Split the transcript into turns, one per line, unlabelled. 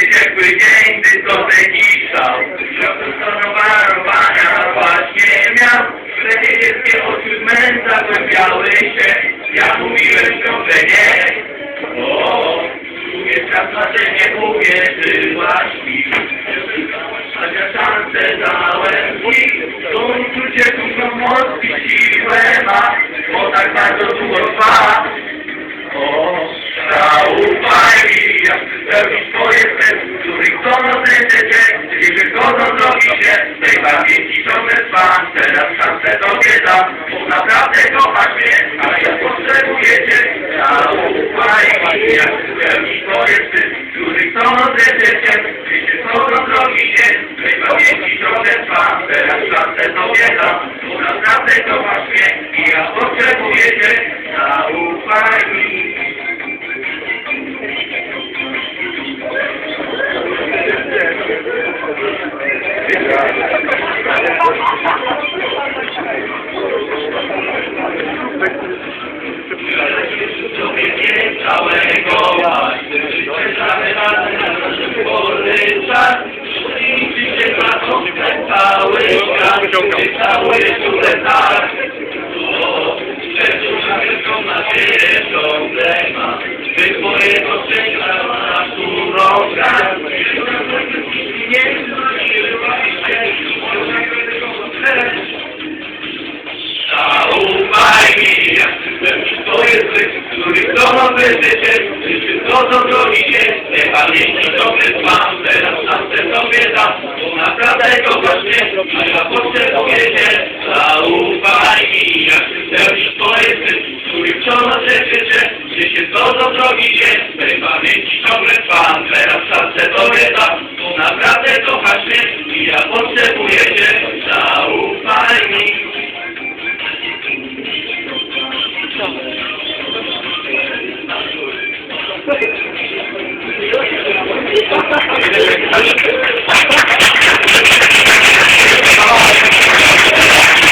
ciepły dzień, gdy kotek kiszał. Szanowania właśnie miał, że nie dzieckie oczy męca zagłębiały się. Ja mówiłem ciągle nie, o, mówię czas na nie mówię, ty właśnie. A ja szansę dam. Ja chcę spełnić twoje cel, których to będzie cię, czyli wychodzą drogi się, tej pamięci ciągle trwa, teraz szansę tobie dam, bo naprawdę kochasz mnie, a ja potrzebuję cię, zaufaj mi, ja chcę spełnić twoje cel, których to będzie cię, czyli wychodzą drogi się, tej pamięci ciągle trwa, teraz szansę tobie dam, bo naprawdę kochasz mnie, i ja potrzebuję cię, zaufaj mi. Cały świat Cały czule mi, ja chcę spełnić twoje zły, których domo będziecie, jeśli zgodzą drogi się, nie pamięci ciągle trwam, teraz szansę sobie dam, bo naprawdę kochasz mnie, a ja potrzebuję cię. Zaufaj mi, ja chcę spełnić twoje zły, których wciąż jeśli zgodzą drogi się, tej pamięci ciągle trwam, teraz szansę sobie dam, bo naprawdę
Gracias.